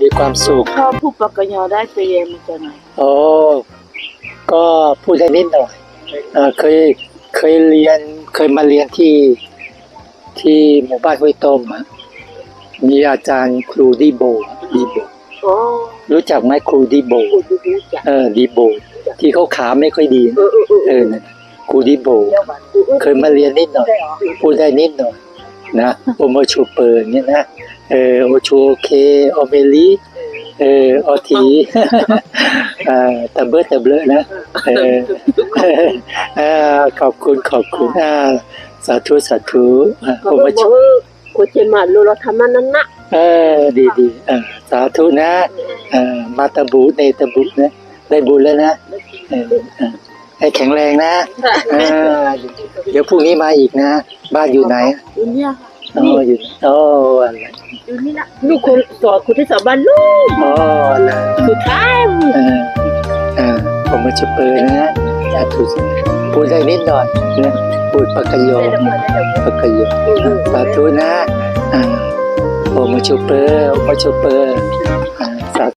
มีความสุขชอบผู้ปกยอได้ไปเรียนมาจากไหนโอ้ก็พูดได้นิดหน่อยเอ่อเคยเคยเรียนเคยมาเรียนที่ที่หมู่บ้านห้วยต้มอะมีอาจารย์ครูดีโบดีโบ โอ้รู้จักไหมครูดีโบกูดูดูจักเออดีโบ ที่เขาขาไม่ค่อยดีเออเออเออเออนั่นน่ะครูดีโบ เดี๋ยวก่อนกูเคยมาเรียนนิดหน่อย ได้เหรอพูดได้นิดหน่อยนะโอโมชูเปอร์เนี่ยนะ เออโอชูโอเคโอเมลีเออโอทีเอ่อตะเบิดตะเบลอนะเออเออขอบคุณขอบคุณอ่าสาธุสาธุอ่าก็โอบอกโมชูว่ากูจะมาลูเราทำมันนั่นนะเออดีดีเออสาธุนะเออมาตะบุเนตะบุนะได้บุญแล้วนะเออเออให้แข็งแรงนะเออเดี๋ยวพรุ่งนี้มาอีกนะ บ้านอยู่ไหนอยู่เนี่ย อ๋ออยู่โอ้อะไรอยู่นี่ละลูกคนสอนคุณที่สอนบ้านลูกอ๋ออะไรสุดท้ายเออเออผมมาจะเปิดนะสาธุพูดได้นิดหน่อยนะพูดปากกโยได้เดี๋ยวก่อนได้เดี๋ยวก่อนปากกโยสาธุนะอ่าผมมาชูเปอร์ผมมาชูเปอร์อ่า